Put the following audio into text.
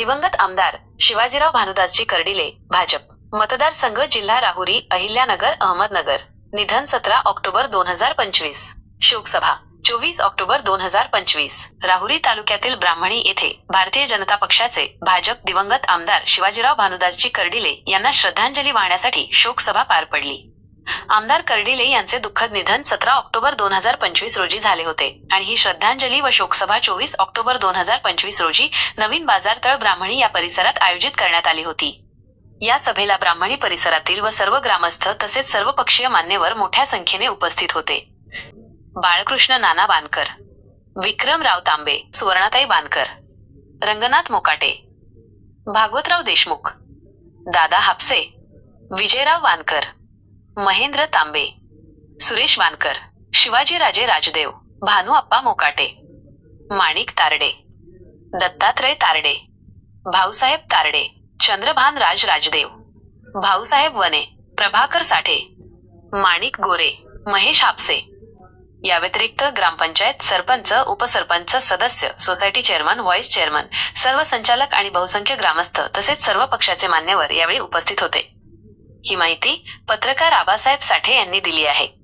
दिवंगत आमदार शिवाजीराव भानुदासजी कर्डिले भाजप. मतदारसंघ जिल्हा राहुरी अहिल्यानगर अहमदनगर. निधन सतरा ऑक्टोबर दोन हजार पंचवीस. शोकसभा चोवीस ऑक्टोबर दोन हजार पंचवीस. राहुरी तालुक्यातील ब्राह्मणी येथे भारतीय जनता पक्षाचे भाजप दिवंगत आमदार शिवाजीराव भानुदासजी कर्डिले यांना श्रद्धांजली वाहण्यासाठी शोकसभा पार पडली. आमदार कर्डिले यांचे दुःखद निधन सतरा ऑक्टोबर दोन हजार पंचवीस रोजी झाले होते. आणि ही श्रद्धांजली व शोकसभा चोवीस ऑक्टोबर दोन हजार पंचवीस रोजी नवीन बाजारतळ ब्राह्मणी या परिसरात आयोजित करण्यात आली होती. या सभेला ब्राह्मणी परिसरातील व सर्व ग्रामस्थ तसेच सर्व पक्षीय मान्यवर मोठ्या संख्येने उपस्थित होते. बाळकृष्ण नाना बानकर विक्रमराव तांबे सुवर्णाताई बानकर रंगनाथ मोकाटे भागवतराव देशमुख दादा हापसे विजयराव वानकर महेंद्र तांबे सुरेश वानकर शिवाजीराजे राजदेव भानू अप्पा मोकाटे माणिक तारडे दत्तात्रय तारडे भाऊसाहेब तारडे चंद्रभान राज राजदेव भाऊसाहेब वने प्रभाकर साठे माणिक गोरे महेश हापसे. या व्यतिरिक्त ग्रामपंचायत सरपंच उपसरपंच सदस्य सोसायटी चेअरमन व्हाईस चेअरमन सर्व संचालक आणि बहुसंख्य ग्रामस्थ तसेच सर्व पक्षाचे मान्यवर यावेळी उपस्थित होते. ही माहिती पत्रकार आबासाहेब साठे यांनी दिली आहे.